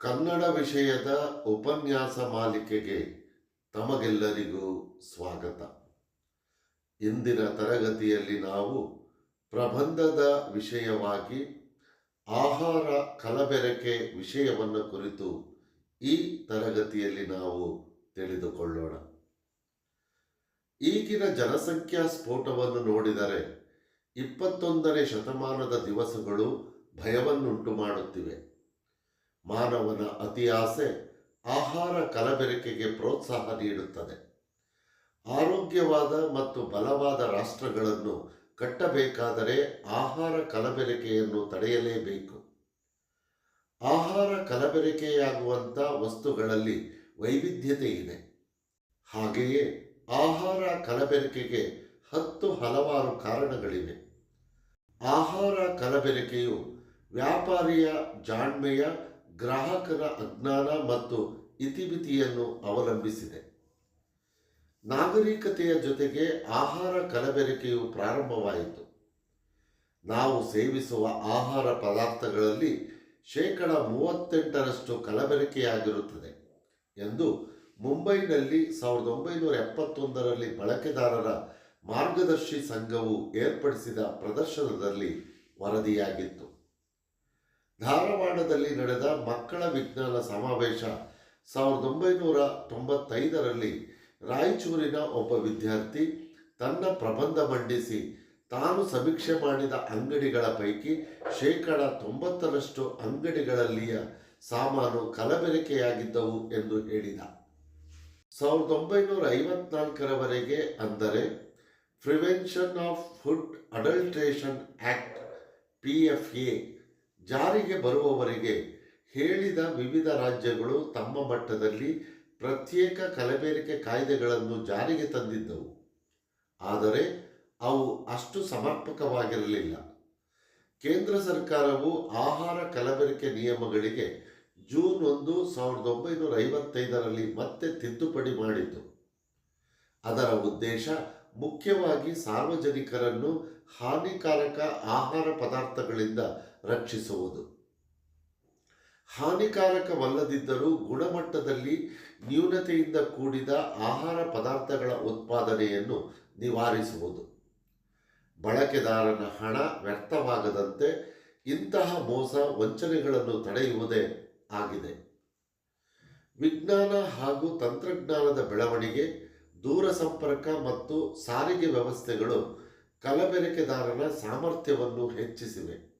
ಕನ್ನಡ ವಿಷಯದ ಉಪನ್ಯಾಸ ಮಾಲಿಕೆಗೆ ತಮಗೆಲ್ಲರಿಗೂ ಸ್ವಾಗತ. ಇಂದಿನ ತರಗತಿಯಲ್ಲಿ ನಾವು ಪ್ರಬಂಧದ ವಿಷಯವಾಗಿ ಆಹಾರ ಕಲಬೆರಕೆ ವಿಷಯವನ್ನು ಕುರಿತು ಈ ತರಗತಿಯಲ್ಲಿ ನಾವು ತಿಳಿದುಕೊಳ್ಳೋಣ. ಈಗಿನ ಜನಸಂಖ್ಯಾ ಸ್ಫೋಟವನ್ನು ನೋಡಿದರೆ ಇಪ್ಪತ್ತೊಂದನೇ ಶತಮಾನದ ದಿವಸಗಳು ಭಯವನ್ನುಂಟು ಮಾಡುತ್ತಿವೆ ಮಾನವನ ಅತಿ ಆಸೆ ಆಹಾರ ಕಲಬೆರಕೆಗೆ ಪ್ರೋತ್ಸಾಹ ನೀಡುತ್ತದೆ. ಆರೋಗ್ಯವಾದ ಮತ್ತು ಬಲವಾದ ರಾಷ್ಟ್ರಗಳನ್ನು ಕಟ್ಟಬೇಕಾದರೆ ಆಹಾರ ಕಲಬೆರಕೆಯನ್ನು ತಡೆಯಲೇಬೇಕು. ಆಹಾರ ಕಲಬೆರಕೆಯಾಗುವಂಥ ವಸ್ತುಗಳಲ್ಲಿ ವೈವಿಧ್ಯತೆ ಇದೆ. ಹಾಗೆಯೇ ಆಹಾರ ಕಲಬೆರಕೆಗೆ ಹತ್ತು ಹಲವಾರು ಕಾರಣಗಳಿವೆ. ಆಹಾರ ಕಲಬೆರಕೆಯು ವ್ಯಾಪಾರಿಯ ಜಾಣ್ಮೆಯ ಗ್ರಾಹಕರ ಅಜ್ಞಾನ ಮತ್ತು ಇತಿಮಿತಿಯನ್ನು ಅವಲಂಬಿಸಿದೆ. ನಾಗರಿಕತೆಯ ಜೊತೆಗೆ ಆಹಾರ ಕಲಬೆರಕೆಯು ಪ್ರಾರಂಭವಾಯಿತು. ನಾವು ಸೇವಿಸುವ ಆಹಾರ ಪದಾರ್ಥಗಳಲ್ಲಿ ಶೇಕಡ ಮೂವತ್ತೆಂಟರಷ್ಟು ಕಲಬೆರಕೆಯಾಗಿರುತ್ತದೆ ಎಂದು ಮುಂಬೈನಲ್ಲಿ ಸಾವಿರದ ಒಂಬೈನೂರ ಎಪ್ಪತ್ತೊಂದರಲ್ಲಿ ಬಳಕೆದಾರರ ಮಾರ್ಗದರ್ಶಿ ಸಂಘವು ಏರ್ಪಡಿಸಿದ ಪ್ರದರ್ಶನದಲ್ಲಿ ವರದಿಯಾಗಿತ್ತು. ಧಾರವಾಡದಲ್ಲಿ ನಡೆದ ಮಕ್ಕಳ ವಿಜ್ಞಾನ ಸಮಾವೇಶ ಸಾವಿರದ ಒಂಬೈನೂರ ತೊಂಬತ್ತೈದರಲ್ಲಿ ರಾಯಚೂರಿನ ಒಬ್ಬ ವಿದ್ಯಾರ್ಥಿ ತನ್ನ ಪ್ರಬಂಧ ಮಂಡಿಸಿ ತಾನು ಸಮೀಕ್ಷೆ ಮಾಡಿದ ಅಂಗಡಿಗಳ ಪೈಕಿ ಶೇಕಡ ತೊಂಬತ್ತರಷ್ಟು ಅಂಗಡಿಗಳಲ್ಲಿಯ ಸಾಮಾನು ಕಲಬೆರಕೆಯಾಗಿದ್ದವು ಎಂದು ಹೇಳಿದ. ಸಾವಿರದ ಒಂಬೈನೂರ ಐವತ್ನಾಲ್ಕರವರೆಗೆ ಅಂದರೆ prevention of food adulteration act P F A ಜಾರಿಗೆ ಬರುವವರೆಗೆ ಹೇಳಿದ ವಿವಿಧ ರಾಜ್ಯಗಳು ತಮ್ಮ ಮಟ್ಟದಲ್ಲಿ ಪ್ರತ್ಯೇಕ ಕಲಬೇರಿಕೆ ಕಾಯ್ದೆಗಳನ್ನು ಜಾರಿಗೆ ತಂದಿದ್ದವು. ಆದರೆ ಅವು ಅಷ್ಟು ಸಮರ್ಪಕವಾಗಿರಲಿಲ್ಲ. ಕೇಂದ್ರ ಸರ್ಕಾರವು ಆಹಾರ ಕಲಬೆರಿಕೆ ನಿಯಮಗಳಿಗೆ ಜೂನ್ ಒಂದು ಸಾವಿರದ ಒಂಬೈನೂರ ಐವತ್ತೈದರಲ್ಲಿ ಮತ್ತೆ ತಿದ್ದುಪಡಿ ಮಾಡಿತು. ಅದರ ಉದ್ದೇಶ ಮುಖ್ಯವಾಗಿ ಸಾರ್ವಜನಿಕರನ್ನು ಹಾನಿಕಾರಕ ಆಹಾರ ಪದಾರ್ಥಗಳಿಂದ ರಕ್ಷಿಸುವುದು. ಹಾನಿಕಾರಕವಲ್ಲದಿದ್ದರೂ ಗುಣಮಟ್ಟದಲ್ಲಿ ನ್ಯೂನತೆಯಿಂದ ಕೂಡಿದ ಆಹಾರ ಪದಾರ್ಥಗಳ ಉತ್ಪಾದನೆಯನ್ನು ನಿವಾರಿಸುವುದು. ಬಳಕೆದಾರನ ಹಣ ವ್ಯರ್ಥವಾಗದಂತೆ ಇಂತಹ ಮೋಸ ವಂಚನೆಗಳನ್ನು ತಡೆಯುವುದೇ ಆಗಿದೆ. ವಿಜ್ಞಾನ ಹಾಗೂ ತಂತ್ರಜ್ಞಾನದ ಬೆಳವಣಿಗೆ, ದೂರ ಸಂಪರ್ಕ ಮತ್ತು ಸಾರಿಗೆ ವ್ಯವಸ್ಥೆಗಳು ಕಲಬೆರಕೆದಾರನ ಸಾಮರ್ಥ್ಯವನ್ನು ಹೆಚ್ಚಿಸಿವೆ.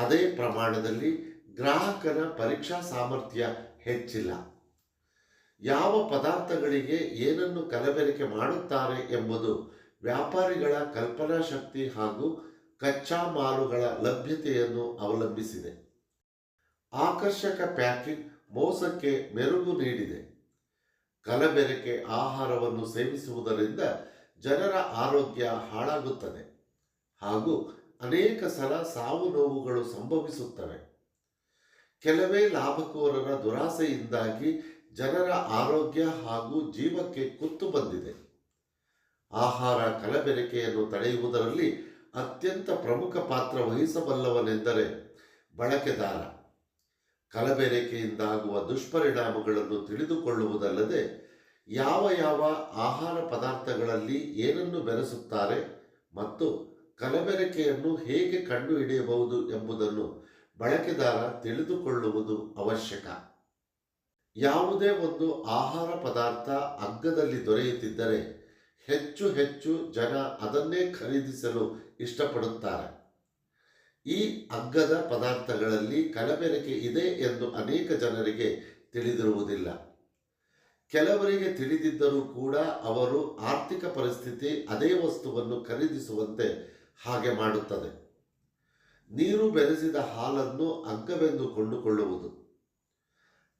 ಅದೇ ಪ್ರಮಾಣದಲ್ಲಿ ಗ್ರಾಹಕನ ಪರೀಕ್ಷಾ ಸಾಮರ್ಥ್ಯ ಹೆಚ್ಚಿಲ್ಲ. ಯಾವ ಪದಾರ್ಥಗಳಿಗೆ ಏನನ್ನು ಕಲಬೆರಕೆ ಮಾಡುತ್ತಾರೆ ಎಂಬುದು ವ್ಯಾಪಾರಿಗಳ ಕಲ್ಪನಾ ಶಕ್ತಿ ಹಾಗೂ ಕಚ್ಚಾ ಮಾಲುಗಳ ಲಭ್ಯತೆಯನ್ನು ಅವಲಂಬಿಸಿದೆ. ಆಕರ್ಷಕ ಪ್ಯಾಕಿಂಗ್ ಮೋಸಕ್ಕೆ ಮೆರುಗು ನೀಡಿದೆ. ಕಲಬೆರಕೆ ಆಹಾರವನ್ನು ಸೇವಿಸುವುದರಿಂದ ಜನರ ಆರೋಗ್ಯ ಹಾಳಾಗುತ್ತದೆ ಹಾಗೂ ಅನೇಕ ಸಲ ಸಾವು ನೋವುಗಳು ಸಂಭವಿಸುತ್ತವೆ. ಕೆಲವೇ ಲಾಭಕೋರರ ದುರಾಸೆಯಿಂದಾಗಿ ಜನರ ಆರೋಗ್ಯ ಹಾಗೂ ಜೀವಕ್ಕೆ ಕುತ್ತು ಬಂದಿದೆ. ಆಹಾರ ಕಲಬೆರಕೆಯನ್ನು ತಡೆಯುವುದರಲ್ಲಿ ಅತ್ಯಂತ ಪ್ರಮುಖ ಪಾತ್ರ ವಹಿಸಬಲ್ಲವನೆಂದರೆ ಬಳಕೆದಾರ. ಕಲಬೆರಕೆಯಿಂದಾಗುವ ದುಷ್ಪರಿಣಾಮಗಳನ್ನು ತಿಳಿದುಕೊಳ್ಳುವುದಲ್ಲದೆ ಯಾವ ಯಾವ ಆಹಾರ ಪದಾರ್ಥಗಳಲ್ಲಿ ಏನನ್ನು ಬೆರೆಸುತ್ತಾರೆ ಮತ್ತು ಕಲಬೆರಕೆಯನ್ನು ಹೇಗೆ ಕಂಡುಹಿಡಿಯಬಹುದು ಎಂಬುದನ್ನು ಬಳಕೆದಾರ ತಿಳಿದುಕೊಳ್ಳುವುದು ಅವಶ್ಯಕ. ಯಾವುದೇ ಒಂದು ಆಹಾರ ಪದಾರ್ಥ ಅಗ್ಗದಲ್ಲಿ ದೊರೆಯುತ್ತಿದ್ದರೆ ಹೆಚ್ಚು ಹೆಚ್ಚು ಜನ ಅದನ್ನೇ ಖರೀದಿಸಲು ಇಷ್ಟಪಡುತ್ತಾರೆ. ಈ ಅಗ್ಗದ ಪದಾರ್ಥಗಳಲ್ಲಿ ಕಲಬೆರಕೆ ಇದೆ ಎಂದು ಅನೇಕ ಜನರಿಗೆ ತಿಳಿದಿರುವುದಿಲ್ಲ. ಕೆಲವರಿಗೆ ತಿಳಿದಿದ್ದರೂ ಕೂಡ ಅವರು ಆರ್ಥಿಕ ಪರಿಸ್ಥಿತಿ ಅದೇ ವಸ್ತುವನ್ನು ಖರೀದಿಸುವಂತೆ ಹಾಗೆ ಮಾಡುತ್ತದೆ. ನೀರು ಬೆರೆಸಿದ ಹಾಲನ್ನು ಅಗ್ಗವೆಂದು ಕೊಂಡುಕೊಳ್ಳುವುದು.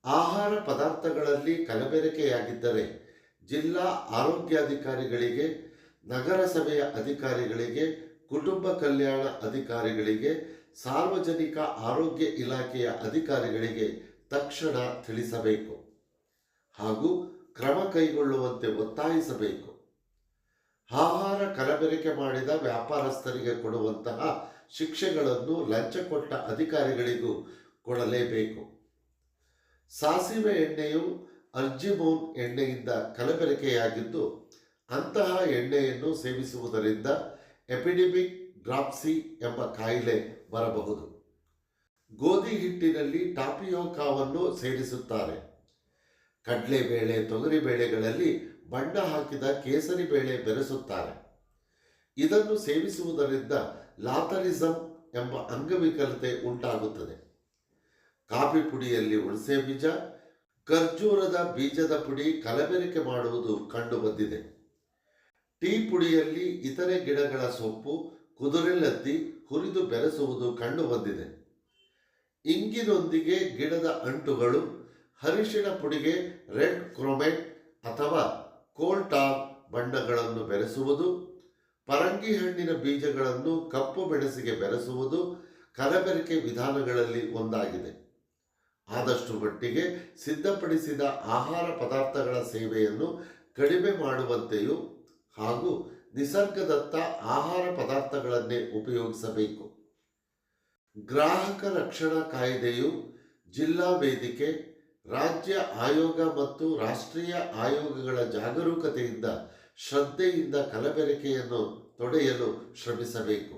ಆಹಾರ ಪದಾರ್ಥಗಳಲ್ಲಿ ಕಲಬೆರಕೆಯಾಗಿದ್ದರೆ ಜಿಲ್ಲಾ ಆರೋಗ್ಯಾಧಿಕಾರಿಗಳಿಗೆ, ನಗರಸಭೆಯ ಅಧಿಕಾರಿಗಳಿಗೆ, ಕುಟುಂಬ ಕಲ್ಯಾಣ ಅಧಿಕಾರಿಗಳಿಗೆ, ಸಾರ್ವಜನಿಕ ಆರೋಗ್ಯ ಇಲಾಖೆಯ ಅಧಿಕಾರಿಗಳಿಗೆ ತಕ್ಷಣ ತಿಳಿಸಬೇಕು ಹಾಗೂ ಕ್ರಮ ಕೈಗೊಳ್ಳುವಂತೆ ಒತ್ತಾಯಿಸಬೇಕು. ಆಹಾರ ಕಲಬೆರಕೆ ಮಾಡಿದ ವ್ಯಾಪಾರಸ್ಥರಿಗೆ ಕೊಡುವಂತಹ ಶಿಕ್ಷೆಗಳನ್ನು ಲಂಚ ಕೊಟ್ಟ ಅಧಿಕಾರಿಗಳಿಗೂ ಕೊಡಲೇಬೇಕು. ಸಾಸಿವೆ ಎಣ್ಣೆಯು ಅರ್ಜಿಮೋನ್ ಎಣ್ಣೆಯಿಂದ ಕಲಬೆರಕೆಯಾಗಿದ್ದು, ಅಂತಹ ಎಣ್ಣೆಯನ್ನು ಸೇವಿಸುವುದರಿಂದ ಎಪಿಡೆಮಿಕ್ ಡ್ರಾಪ್ಸಿ ಎಂಬ ಕಾಯಿಲೆ ಬರಬಹುದು. ಗೋಧಿ ಹಿಟ್ಟಿನಲ್ಲಿ ಟಾಪಿಯೋಕಾವನ್ನು ಸೇರಿಸುತ್ತಾರೆ. ತೊಗರಿ ತೊಗರಿಬೇಳೆಗಳಲ್ಲಿ ಬಣ್ಣ ಹಾಕಿದ ಕೇಸರಿ ಬೇಳೆ ಬೆರೆಸುತ್ತಾರೆ. ಇದನ್ನು ಸೇವಿಸುವುದರಿಂದ ಲಾಥರಿಸಂ ಎಂಬ ಅಂಗವಿಕಲತೆ ಉಂಟಾಗುತ್ತದೆ. ಕಾಫಿ ಪುಡಿಯಲ್ಲಿ ಹುಣಸೆ ಬೀಜ, ಖರ್ಜೂರದ ಬೀಜದ ಪುಡಿ ಕಲಬೆರಕೆ ಮಾಡುವುದು ಕಂಡುಬಂದಿದೆ. ಟೀ ಪುಡಿಯಲ್ಲಿ ಇತರೆ ಗಿಡಗಳ ಸೊಪ್ಪು ಕುದುರೆಲತ್ತಿ ಹುರಿದು ಬೆರೆಸುವುದು ಕಂಡುಬಂದಿದೆ. ಇಂಗಿನೊಂದಿಗೆ ಗಿಡದ ಅಂಟುಗಳು ಹರಿಶಿನ ಪುಡಿಗೆ ರೆಡ್ ಕ್ರೊಮೆಟ್ ಅಥವಾ ಕೋಲ್ಟಾರ್ ಬಣ್ಣಗಳನ್ನು ಬೆರೆಸುವುದು, ಪರಂಗಿ ಹಣ್ಣಿನ ಬೀಜಗಳನ್ನು ಕಪ್ಪು ಮೆಣಸಿಗೆ ಬೆರೆಸುವುದು ಕಲಬೆರಕೆ ವಿಧಾನಗಳಲ್ಲಿ ಒಂದಾಗಿದೆ. ಆದಷ್ಟು ಮಟ್ಟಿಗೆ ಸಿದ್ಧಪಡಿಸಿದ ಆಹಾರ ಪದಾರ್ಥಗಳ ಸೇವೆಯನ್ನು ಕಡಿಮೆ ಮಾಡುವಂತೆಯೂ ಹಾಗೂ ನಿಸರ್ಗದತ್ತ ಆಹಾರ ಪದಾರ್ಥಗಳನ್ನೇ ಉಪಯೋಗಿಸಬೇಕು. ಗ್ರಾಹಕ ರಕ್ಷಣಾ ಕಾಯ್ದೆಯು ಜಿಲ್ಲಾ ವೇದಿಕೆ ರಾಜ್ಯ ಆಯೋಗ ಮತ್ತು ರಾಷ್ಟ್ರೀಯ ಆಯೋಗಗಳ ಜಾಗರೂಕತೆಯಿಂದ ಶ್ರದ್ಧೆಯಿಂದ ಕಲಬೆರಕೆಯನ್ನು ತೊಡೆಯಲು ಶ್ರಮಿಸಬೇಕು.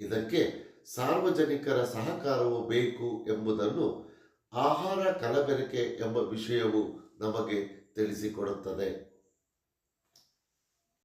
ಇದಕ್ಕೆ ಸಾರ್ವಜನಿಕರ ಸಹಕಾರವು ಬೇಕು ಎಂಬುದನ್ನು ಆಹಾರ ಕಲಬೆರಕೆ ಎಂಬ ವಿಷಯವು ನಮಗೆ ತಿಳಿಸಿಕೊಡುತ್ತದೆ.